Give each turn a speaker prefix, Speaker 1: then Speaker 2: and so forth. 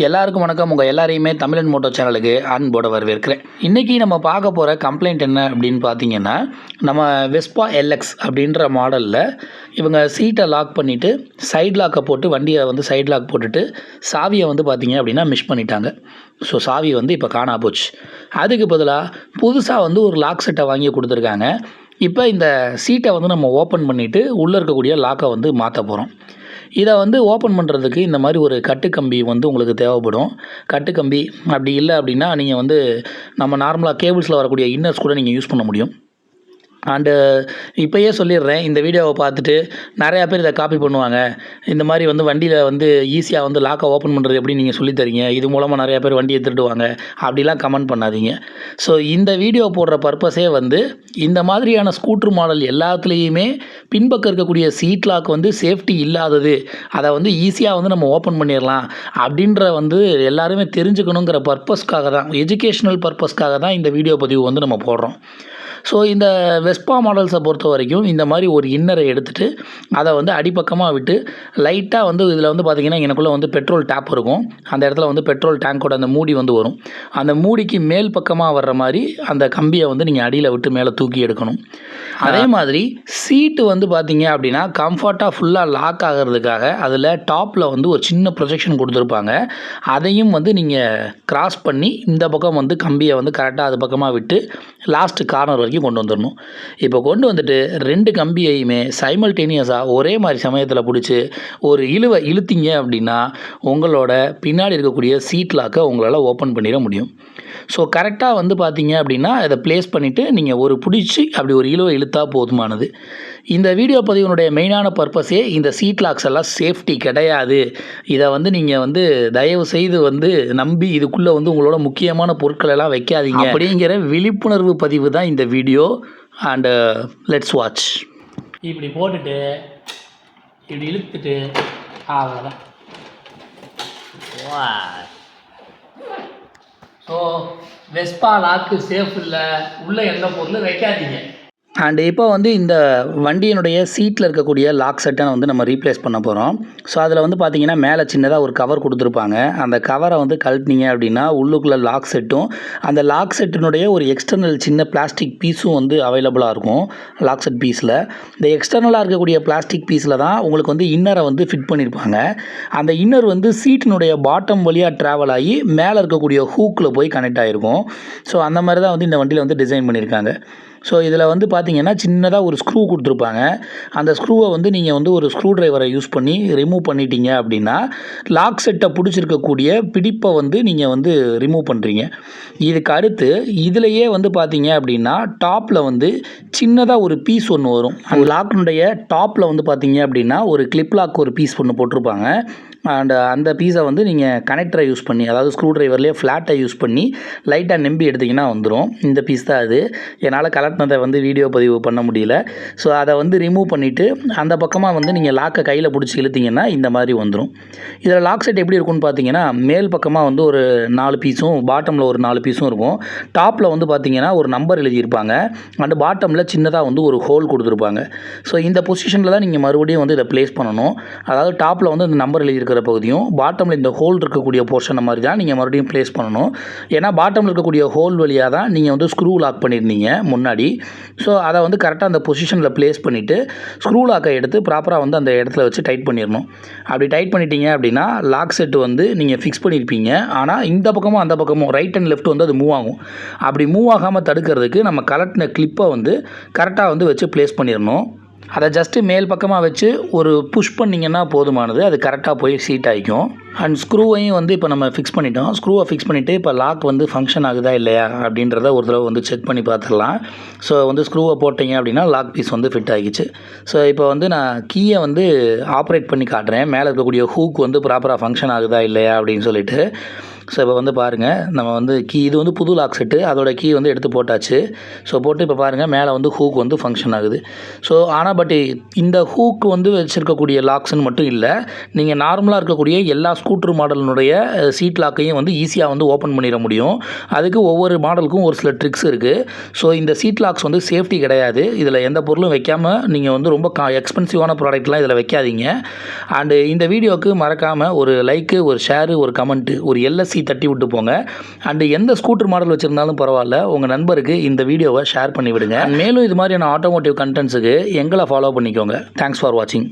Speaker 1: எல்லாருக்கும் வணக்கம். உங்கள் எல்லாரையுமே தமிழன் மோட்டோ சேனலுக்கு அன்போட வரவேற்கிறேன். இன்றைக்கி நம்ம பார்க்க போகிற கம்ப்ளைண்ட் என்ன அப்படின்னு பார்த்தீங்கன்னா நம்ம வெஸ்பா எல்எக்ஸ் அப்படின்ற மாடலில் இவங்க சீட்டை லாக் பண்ணிவிட்டு சைட் லாக்கை போட்டு வண்டியை வந்து சைட் லாக் போட்டுட்டு சாவியை வந்து பார்த்தீங்க அப்படின்னா மிஸ் பண்ணிட்டாங்க. ஸோ சாவி வந்து இப்போ காணா போச்சு. அதுக்கு பதிலாக புதுசாக வந்து ஒரு லாக் செட்டை வாங்கி கொடுத்துருக்காங்க. இப்போ இந்த சீட்டை வந்து நம்ம ஓப்பன் பண்ணிவிட்டு உள்ளே இருக்கக்கூடிய லாக்கை வந்து மாற்ற போகிறோம் இதை வந்து ஓப்பன் பண்ணுறதுக்கு இந்த மாதிரி ஒரு கட்டுக்கம்பி வந்து உங்களுக்கு தேவைப்படும். கட்டுக்கம்பி அப்படி இல்லை அப்படின்னா நீங்கள் வந்து நம்ம நார்மலாக கேபிள்ஸில் வரக்கூடிய இன்னர்ஸ் கூட நீங்கள் யூஸ் பண்ண முடியும். அண்டு uh, இப்போயே சொல்லிடுறேன். இந்த வீடியோவை பார்த்துட்டு நிறையா பேர் இதை காப்பி பண்ணுவாங்க. இந்த மாதிரி வந்து வண்டியில் வந்து ஈஸியாக வந்து லாக்கை ஓப்பன் பண்ணுறது எப்படி நீங்கள் சொல்லித் தரீங்க? இது மூலமாக நிறையா பேர் வண்டியை திருடுவாங்க அப்படிலாம் கமெண்ட் பண்ணாதீங்க. ஸோ இந்த வீடியோ போடுற பர்பஸே வந்து இந்த மாதிரியான ஸ்கூட்ரு மாடல் எல்லாத்துலேயுமே பின்பக்கம் இருக்கக்கூடிய சீட் லாக் வந்து சேஃப்டி இல்லாதது. அதை வந்து ஈஸியாக வந்து நம்ம ஓப்பன் பண்ணிடலாம். அப்படின்ற வந்து எல்லாருமே தெரிஞ்சுக்கணுங்கிற பர்பஸ்க்காக தான் எஜுகேஷ்னல் பர்பஸ்க்காக தான் இந்த வீடியோ பதிவு வந்து நம்ம போடுறோம். ஸோ இந்த வெஸ்பா மாடல்ஸை பொறுத்த வரைக்கும் இந்த மாதிரி ஒரு இன்னரை எடுத்துகிட்டு அதை வந்து அடிப்பக்கமாக விட்டு லைட்டாக வந்து இதில் வந்து பார்த்திங்கன்னா எனக்குள்ளே வந்து பெட்ரோல் டேப் இருக்கும். அந்த இடத்துல வந்து பெட்ரோல் டேங்கோட அந்த மூடி வந்து வரும். அந்த மூடிக்கு மேல் பக்கமாக வர்ற மாதிரி அந்த கம்பியை வந்து நீங்கள் அடியில் விட்டு மேலே தூக்கி எடுக்கணும். அதே மாதிரி சீட்டு வந்து பார்த்தீங்க அப்படின்னா கம்ஃபர்ட்டாக ஃபுல்லாக லாக் ஆகிறதுக்காக அதில் டாப்பில் வந்து ஒரு சின்ன ப்ரொஜெக்ஷன் கொடுத்துருப்பாங்க. அதையும் வந்து நீங்கள் கிராஸ் பண்ணி இந்த பக்கம் வந்து கம்பியை வந்து கரெக்டாக அது பக்கமாக விட்டு லாஸ்ட்டு கார்னர் வரைக்கும் கொண்டு வந்துடணும். இப்போ கொண்டு வந்துட்டு ரெண்டு கம்பியையுமே சைமல்டேனியஸாக ஒரே மாதிரி சமயத்தில் பிடிச்சி ஒரு இழுவை இழுத்தீங்க அப்படின்னா உங்களோட பின்னாடி இருக்கக்கூடிய சீட் லாக்கை உங்களால் ஓப்பன் பண்ணிட முடியும். ஸோ கரெக்டாக வந்து பார்த்தீங்க அப்படின்னா அதை ப்ளேஸ் பண்ணிவிட்டு நீங்கள் ஒரு பிடிச்சி அப்படி ஒரு இழுவை இழுத்தா போதுமானது. இந்த வீடியோ பதிவினுடைய மெயினான பர்பஸே இந்த சீட் லாக்ஸ் எல்லாம் சேஃப்டி கிடையாது. இதை வந்து நீங்கள் வந்து தயவு செய்து வந்து நம்பி இதுக்குள்ளே வந்து உங்களோட முக்கியமான பொருட்கள் எல்லாம் வைக்காதீங்க. அப்படிங்கிற விழிப்புணர்வு பதிவு தான் இந்த வீடியோ. அண்டு லெட்ஸ் வாட்ச் இப்படி போட்டுட்டு இப்படி இழுத்துட்டு அவ்வளோதான் ஸோ வெஸ்பா லாக்கு சேஃப் இல்லை உள்ளே எந்த பொருளும் வைக்காதீங்க. அண்டு இப்போ வந்து இந்த வண்டியினுடைய சீட்டில் இருக்கக்கூடிய லாக் செட்டை வந்து நம்ம ரீப்ளேஸ் பண்ண போகிறோம் ஸோ அதில் வந்து பார்த்தீங்கன்னா மேலே சின்னதாக ஒரு கவர் கொடுத்துருப்பாங்க. அந்த கவரை வந்து கழட்டினீங்க அப்படின்னா உள்ளுக்குள்ளே லாக் செட்டும் அந்த லாக் செட்டினுடைய ஒரு எக்ஸ்டர்னல் சின்ன பிளாஸ்டிக் பீஸும் வந்து அவைலபிளாக இருக்கும் லாக் செட் பீஸில் இந்த எக்ஸ்டர்னலாக இருக்கக்கூடிய பிளாஸ்டிக் பீஸில் தான் உங்களுக்கு வந்து இன்னரை வந்து ஃபிட் பண்ணியிருப்பாங்க அந்த இன்னர் வந்து சீட்டினுடைய பாட்டம் வழியாக ட்ராவல் ஆகி மேலே இருக்கக்கூடிய ஹூக்கில் போய் கனெக்ட் ஆகிருக்கும் ஸோ அந்த மாதிரி தான் வந்து இந்த வண்டியில் வந்து டிசைன் பண்ணியிருக்காங்க ஸோ இதில் வந்து பார்த்தீங்கன்னா சின்னதாக ஒரு ஸ்க்ரூ கொடுத்துருப்பாங்க. அந்த ஸ்க்ரூவை வந்து நீங்கள் வந்து ஒரு ஸ்க்ரூ ட்ரைவரை யூஸ் பண்ணி ரிமூவ் பண்ணிட்டீங்க அப்படின்னா லாக் செட்டை பிடிச்சிருக்கக்கூடிய பிடிப்பை வந்து நீங்கள் வந்து ரிமூவ் பண்ணுறீங்க இதுக்கு அடுத்து இதிலையே வந்து பார்த்தீங்க அப்படின்னா டாப்பில் வந்து சின்னதாக ஒரு பீஸ் ஒன்று வரும். அந்த லாக்கினுடைய டாப்பில் வந்து பார்த்தீங்க அப்படின்னா ஒரு கிளிப் லாக் ஒரு பீஸ் ஒன்று போட்டிருப்பாங்க. அண்ட் அந்த பீஸை வந்து நீங்கள் கனெக்டரை யூஸ் பண்ணி அதாவது ஸ்க்ரூ ட்ரைவர்லேயே ஃப்ளாட்டை யூஸ் பண்ணி லைட்டாக நம்பி எடுத்திங்கன்னா வந்துடும் இந்த பீஸ் தான் அது. என்னால் கலட்டினதை வந்து வீடியோ பதிவு பண்ண முடியல. ஸோ அதை வந்து ரிமூவ் பண்ணிவிட்டு அந்த பக்கமாக வந்து நீங்கள் லாக்கை கையில் பிடிச்சி இழுத்தீங்கன்னா இந்த மாதிரி வந்துடும் இதில் லாக் செட் எப்படி இருக்கும்னு பார்த்தீங்கன்னா மேல் பக்கமாக வந்து ஒரு நாலு பீஸும் பாட்டமில் ஒரு நாலு பீஸும் இருக்கும். டாப்பில் வந்து பார்த்தீங்கன்னா ஒரு நம்பர் எழுதியிருப்பாங்க. அண்ட் பாட்டமில் சின்னதாக வந்து ஒரு ஹோல் கொடுத்துருப்பாங்க. ஸோ இந்த பொசிஷனில் தான் நீங்கள் மறுபடியும் வந்து இதை ப்ளேஸ் பண்ணணும். அதாவது டாப்பில் வந்து இந்த நம்பர் எழுதியிருக்கிற பகுதியும் பாட்டமில் இந்த ஹோல் இருக்கக்கூடிய போர்ஷனை மாதிரி தான் நீங்கள் மறுபடியும் ப்ளேஸ் பண்ணணும். ஏன்னா பாட்டமில் இருக்கக்கூடிய ஹோல் வழியாக தான் நீங்கள் வந்து ஸ்க்ரூ லாக் பண்ணியிருந்தீங்க முன்னாடி. ஸோ அதை வந்து கரெக்டாக அந்த பொசிஷனில் ப்ளேஸ் பண்ணிவிட்டு ஸ்க்ரூ லாக்கை எடுத்து ப்ராப்பராக வந்து அந்த இடத்துல வச்சு டைட் பண்ணிடணும் அப்படி டைட் பண்ணிட்டீங்க அப்படின்னா லாக் செட்டு வந்து நீங்கள் ஃபிக்ஸ் பண்ணியிருப்பீங்க ஆனால் இந்த பக்கமும் அந்த பக்கமும் ரைட் அண்ட் லெஃப்ட் வந்து அது மூவ் ஆகும். அப்படி மூவ் ஆகாமல் தடுக்கிறதுக்கு நம்ம கலட்டின கிளிப்பை வந்து கரெக்டாக வந்து வச்சு ப்ளேஸ் பண்ணிடணும் அதை ஜஸ்ட்டு மேல் பக்கமாக வச்சு ஒரு புஷ் பண்ணிங்கன்னா போதுமானது. அது கரெக்டாக போய் சீட் ஆகிக்கும் அண்ட் ஸ்க்ரூவையும் வந்து இப்போ நம்ம ஃபிக்ஸ் பண்ணிட்டோம். ஸ்க்ரூவை ஃபிக்ஸ் பண்ணிவிட்டு இப்போ லாக் வந்து ஃபங்க்ஷன் ஆகுதா இல்லையா அப்படின்றத ஒரு தடவை வந்து செக் பண்ணி பார்த்துடலாம். ஸோ வந்து ஸ்க்ரூவை போட்டிங்க அப்படின்னா லாக் பீஸ் வந்து ஃபிட் ஆகிச்சு. ஸோ இப்போ வந்து நான் கீயை வந்து ஆப்ரேட் பண்ணி காட்டுறேன். மேலே இருக்கக்கூடிய ஹூக் வந்து ப்ராப்பராக ஃபங்க்ஷன் ஆகுதா இல்லையா அப்படின்னு சொல்லிட்டு. ஸோ இப்போ வந்து பாருங்கள் நம்ம வந்து கீ இது வந்து புது லாக் செட்டு அதோட கீ வந்து எடுத்து போட்டாச்சு. ஸோ போட்டு இப்போ பாருங்கள் மேலே வந்து ஹூக் வந்து ஃபங்க்ஷன் ஆகுது. ஸோ ஆனால் பட் இந்த ஹூக் வந்து வச்சுருக்கக்கூடிய லாக்ஸ்ன்னு மட்டும் இல்லை நீங்கள் நார்மலாக இருக்கக்கூடிய எல்லா ஸ்கூட்டர் மாடலினுடைய சீட் லாக்கையும் வந்து ஈஸியாக வந்து ஓப்பன் பண்ணிட முடியும். அதுக்கு ஒவ்வொரு மாடலுக்கும் ஒரு சில ட்ரிக்ஸ் இருக்குது ஸோ இந்த சீட் லாக்ஸ் வந்து சேஃப்டி கிடையாது. இதில் எந்த பொருளும் வைக்காமல் நீங்கள் வந்து ரொம்ப கா எக்ஸ்பென்சிவான ப்ராடக்ட்லாம் இதில் வைக்காதீங்க. அண்டு இந்த வீடியோவுக்கு மறக்காமல் ஒரு லைக்கு ஒரு ஷேரு ஒரு கமெண்ட்டு ஒரு எல்எஸ்சி தட்டி விட்டு போங்க அண்டு எந்த ஸ்கூட்டர் மாடல் வச்சுருந்தாலும் பரவாயில்ல உங்கள் நண்பருக்கு இந்த வீடியோவை ஷேர் பண்ணி விடுங்க மேலும் இது மாதிரியான ஆட்டோமோட்டிவ் கண்டென்ட்ஸுக்கு எங்களை ஃபாலோ பண்ணிக்கோங்க. தேங்க்ஸ் ஃபார் வாட்சிங்